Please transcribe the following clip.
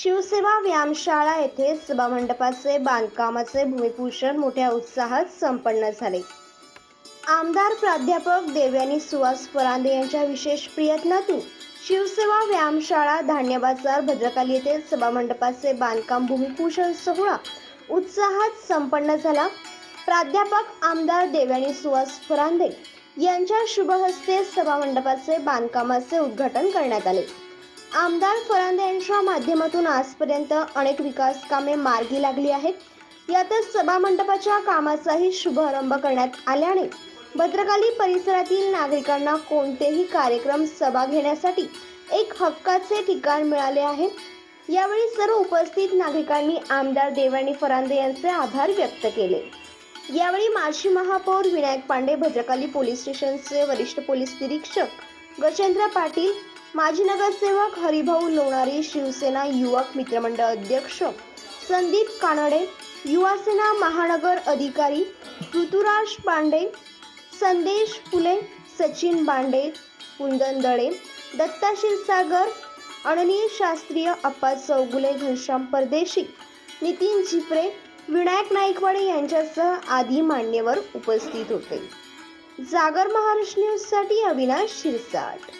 शिवसेवा व्यायामशाळा येथे सभामंडपाचे बांधकामाचे भूमिपूजन मोठ्या उत्साहात संपन्न झाले. आमदार प्राध्यापक देवयानी सुहास परांदे यांच्या विशेष प्रयत्नातून शिवसेवा व्यायामशाळा धान्य बाजार भद्रकाली येथे सभामंडपाचे बांधकाम भूमिपूजन सोहळा उत्साहात संपन्न झाला. प्राध्यापक आमदार देवयानी सुहास फरांदे यांच्या शुभहस्ते सभामंडपाचे बांधकामाचे उद्घाटन करण्यात आले. आमदार फरांदे यांच्या माध्यमातून आजपर्यंत अनेक विकास कामे मार्गी लागली आहेत. यातच सभामंडपाच्या कामाचाही शुभारंभ करण्यात आल्याने भद्रकाली परिसरातील नागरिकांना कोणतेही कार्यक्रम सभा घेण्यासाठी एक हक्काचे ठिकाण मिळाले आहे. यावेळी सर्व उपस्थित नागरिकांनी आमदार देवानी फरांदे यांचे आभार व्यक्त केले. यावेळी माजी महापौर विनायक पांडे भद्रकाली पोलीस स्टेशनचे वरिष्ठ पोलीस निरीक्षक गजेंद्र पाटील माजी नगरसेवक हरिभाऊ लोणारी शिवसेना युवक मित्रमंडळ अध्यक्ष संदीप कानडे युवासेना महानगर अधिकारी ऋतुराज पांडे संदेश फुले सचिन बांडे कुंदन दळे दत्ता क्षीरसागर अननीय शास्त्रीय अप्पा चौगुले घनश्याम परदेशी नितीन झिपरे विनायक नाईकवाडे यांच्यासह आदी मान्यवर उपस्थित होते. जागर महाराष्ट्र न्यूजसाठी अविनाश शिरसाट.